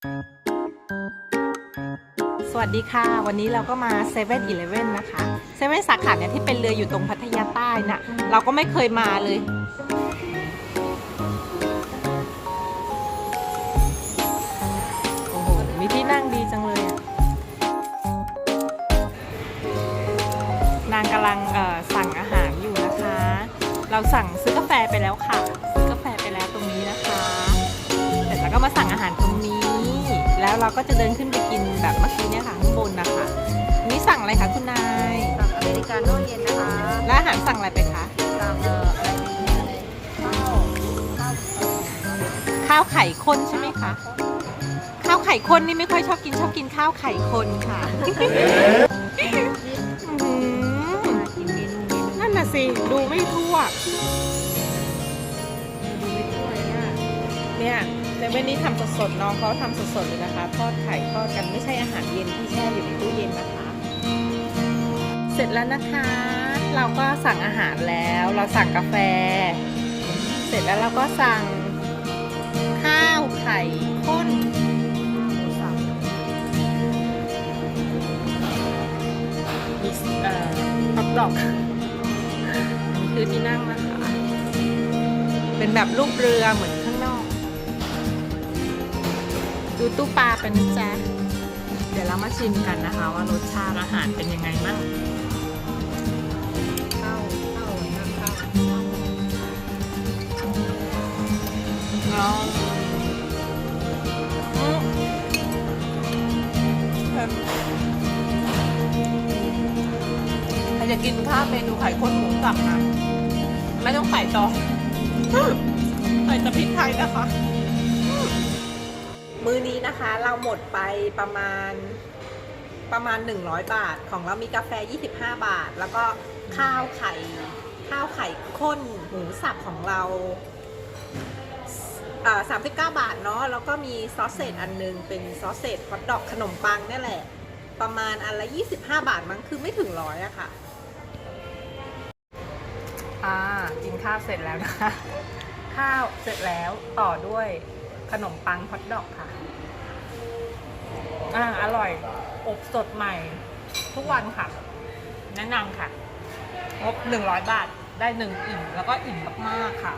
สวัสดีค่ะ วันนี้เราก็มา7 e เ e ่ e อนะคะเซเว่นสาขาเนี่ยที่เป็นเรืออยู่ตรงพัทยาใต้น่ะเราก็ไม่เคยมาเลย โอ้โห มีที่นั่งดีจังเลย นางกำลังสั่งอาหารอยู่นะคะ เราสั่งซื้อกาแฟไปแล้วค่ะ ซื้อกาแฟไปแล้วตรงนี้นะคะ เสร็จแล้วก็มาสั่ง เราก็จะเดินขึ้นไปกินแบบเมื่อกี้เนี่ยค่ะข้างบนนะคะนี่สั่งอะไรคะคุณนายสั่งอเมริกาโน่เย็นนะคะแล้วอาหารสั่งอะไรไปคะสั่งเอ่ออะไรดีข้าวข้าวเอ่อข้าวไข่ข้นใช่ไหมคะข้าวไข่ข้นนี่ไม่ค่อยชอบกินชอบกินข้าวไข่ข้นค่ะอื้อหือกินเมนูเมนูนั่นน่ะสิดูไม่ทั่ว เนี่ยในเว้นนี้ทำสดๆน้องเขาทำสดๆเลยนะคะ ทอดไข่ทอดกันไม่ใช่อาหารเย็นที่แช่อยู่ในตู้เย็นนะคะ เสร็จแล้วนะคะ เราก็สั่งอาหารแล้ว เราสั่งกาแฟ เสร็จแล้วเราก็สั่งข้าวไข่ข้นมีเอ่อฮอทดอกคือที่นั่งนะคะ เป็นแบบรูปเรือเหมือน ดูตู้ปลาเป็นนะจ๊ะเดี๋ยวเรามาชิมกันนะคะว่ารสชาติอาหารเป็นยังไงมั่งข้าวข้าวนะข้าวอ๋ออืมเอิ่มใครจะกินข้าวเมนูไข่ข้นหมูสับนะ ไม่ต้องใส่ต่อใส่แต่พริกไทยนะคะ มือนี้นะคะเราหมดไปประมาณประมาณ 100 บาท ของเรามีกาแฟ 25 บาท แล้วก็ข้าวไข่ ข้าวไข่ข้นหมูสับของเราอ่า39บาทเนาะแล้วก็มีซอสเศษอันนึง เป็นซอสเศษฮอทดอกขนมปังนี่แหละ ประมาณอันละ25บาทมั้งคือไม่ถึงร้อยอะค่ะ อ่า กินข้าวเสร็จแล้วนะคะ ข้าวเสร็จแล้วต่อด้วย ขนมปังฮอทดอกค่ะ อ่า อร่อย อบสดใหม่ ทุกวันค่ะ แนะนำค่ะงบหนึ่งร้อยบาท ได้หนึ่งอิ่ม แล้วก็อิ่มมาก ๆ ค่ะ